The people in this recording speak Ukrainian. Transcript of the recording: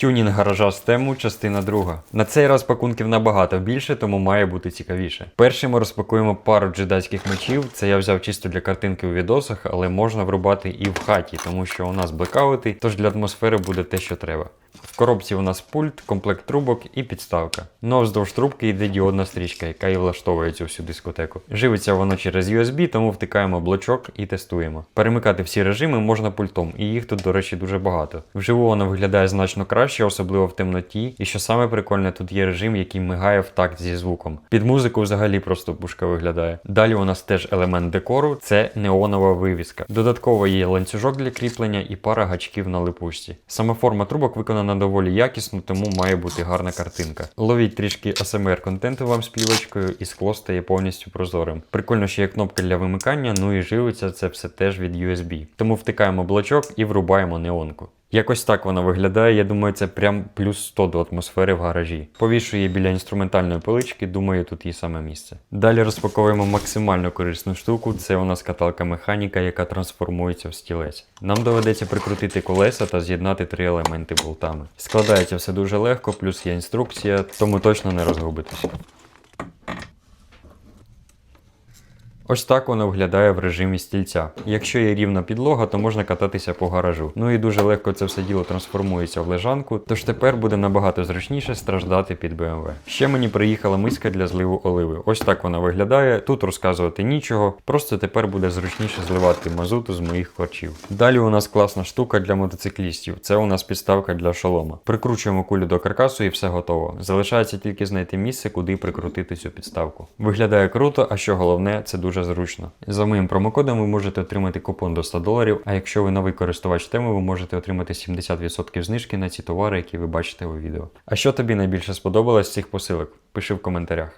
Тюнінг гаража з тему, частина друга. На цей раз пакунків набагато більше, тому має бути цікавіше. Першим ми розпакуємо пару джедайських мечів. Це я взяв чисто для картинки у відосах, але можна врубати і в хаті, тому що у нас блекаути, тож для атмосфери буде те, що треба. В коробці у нас пульт, комплект трубок і підставка. Ну а вздовж трубки йде діодна стрічка, яка і влаштовує цю всю дискотеку. Живиться воно через USB, тому втикаємо блочок і тестуємо. Перемикати всі режими можна пультом, і їх тут, до речі, дуже багато. Вживу воно виглядає значно краще, особливо в темноті. І що саме прикольне, тут є режим, який мигає в такт зі звуком. Під музику взагалі просто пушка виглядає. Далі у нас теж елемент декору це неонова вивіска. Додатково є ланцюжок для кріплення і пара гачків на липучці. Сама форма трубок виконана доволі якісно, тому має бути гарна картинка. Ловіть трішки ASMR контенту вам з плівочкою, і скло стає повністю прозорим. Прикольно, що є кнопка для вимикання, ну і живиться це все теж від USB. Тому втикаємо блочок і врубаємо неонку. Якось так воно виглядає. Я думаю, це прям плюс 100 до атмосфери в гаражі. Повішую її біля інструментальної полички, думаю, тут її саме місце. Далі розпаковуємо максимально корисну штуку. Це у нас каталка механіка, яка трансформується в стілець. Нам доведеться прикрутити колеса та з'єднати три елементи болтами. Складається все дуже легко, плюс є інструкція, тому точно не розгубитися. Ось так воно виглядає в режимі стільця. Якщо є рівна підлога, то можна кататися по гаражу. Ну і дуже легко це все діло трансформується в лежанку, тож тепер буде набагато зручніше страждати під BMW. Ще мені приїхала миска для зливу оливи. Ось так вона виглядає. Тут розказувати нічого, просто тепер буде зручніше зливати мазуту з моїх корчів. Далі у нас класна штука для мотоциклістів. Це у нас підставка для шолома. Прикручуємо кулю до каркасу і все готово. Залишається тільки знайти місце, куди прикрутити цю підставку. Виглядає круто, а що головне, це дуже зручно. За моїм промокодом ви можете отримати купон до 100 доларів. А якщо ви новий користувач теми, ви можете отримати 70% знижки на ці товари, які ви бачите у відео. А що тобі найбільше сподобалось з цих посилок? Пиши в коментарях.